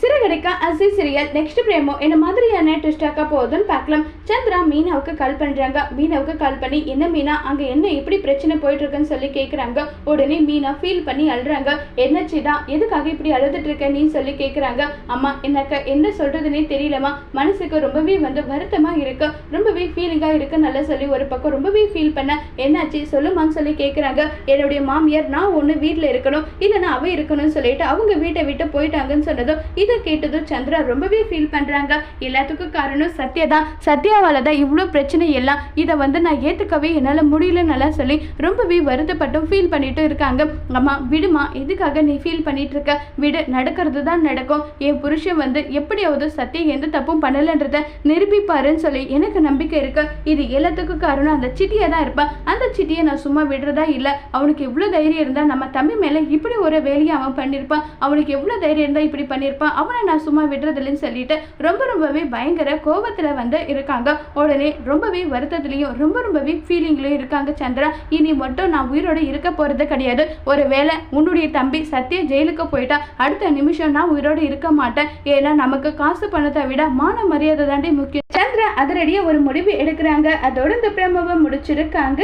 சிறகடிக்கா அசி serial next பிரேமோ என்ன மாதிரியான ட்விஸ்டாக்கா போகுதுன்னு பார்க்கலாம். சந்திரா மீனாவுக்கு கால் பண்றாங்க. மீனாவுக்கு கால் பண்ணி என்ன மீனா அங்க என்ன இப்படி பிரச்சனை போயிட்டு இருக்குன்னு சொல்லி கேட்குறாங்க உடனே மீனா ஃபீல் பண்ணி அழுறாங்க. என்னச்சுடா எதுக்காக இப்படி அழுதுட்டு இருக்க நீ சொல்லி கேட்குறாங்க அம்மா எனக்கு என்ன சொல்றதுன்னே தெரியலம்மா. மனசுக்கு ரொம்பவே வந்து வருத்தமா இருக்கு. ரொம்பவே ஃபீலிங்கா இருக்கு நல்லா சொல்லி ஒரு பக்கம் ரொம்பவே ஃபீல் பண்ண. என்னாச்சு சொல்லுமான்னு சொல்லி கேட்குறாங்க என்னுடைய மாமியார் நான் ஒண்ணு வீட்டில் இருக்கணும். இல்லைன்னா அவ இருக்கணும்னு சொல்லிட்டு அவங்க வீட்டை விட்டு போயிட்டாங்கன்னு சொன்னதும் கேட்டதும் சந்திரா ரொம்பவே ஃபீல் பண்ணுறாங்க எல்லாத்துக்கும் காரணம் சத்யா தான். சத்யாவால் தான் இவ்வளோ பிரச்சனை எல்லாம் இதை வந்து நான் ஏற்றுக்கவே என்னால் முடியலன்னு சொல்லி ரொம்பவே வருத்தப்பட்டும் ஃபீல் பண்ணிட்டு இருக்காங்க. அம்மா விடுமா எதுக்காக நீ ஃபீல் பண்ணிட்டு இருக்க? விடு நடக்கிறது தான் நடக்கும். என் புருஷன் வந்து எப்படியாவது சத்யா எந்த தப்பும் பண்ணலன்றத நிரூபிப்பாருன்னு சொல்லி எனக்கு நம்பிக்கை இருக்கு. இது எல்லாத்துக்கும் காரணம் அந்த சிட்டியை தான் இருப்பான் அந்த சிட்டியை நான் சும்மா விடுறதா இல்லை. அவனுக்கு எவ்வளோ தைரியம் இருந்தால் நம்ம தம்பி மேலே இப்படி ஒரு வேலையை அவன் பண்ணியிருப்பான் அவனுக்கு எவ்வளோ தைரியம் இருந்தால் இப்படி பண்ணியிருப்பான் அவனை நான் சும்மா விடுறதில்லைன்னு சொல்லிட்டு ரொம்ப ரொம்பவே பயங்கர கோபத்தில் வந்து இருக்காங்க. உடனே ரொம்பவே வருத்தத்துலேயும் ரொம்ப ரொம்பவே ஃபீலிங்லேயும் இருக்காங்க சந்திரா. இனி மட்டும் நான் உயிரோட இருக்க போறது கிடையாது. ஒரு வேளை உன்னுடைய தம்பி சத்யா ஜெயிலுக்கு போயிட்டா அடுத்த நிமிஷம் நான் உயிரோட இருக்க மாட்டேன். ஏன்னா நமக்கு காசு பணத்தை விட மான மரியாதை தாண்டி முக்கியம். சந்திரா அதிரடியே ஒரு முடிவு எடுக்கிறாங்க. அதோட இந்த பிரமவை முடிச்சிருக்காங்க.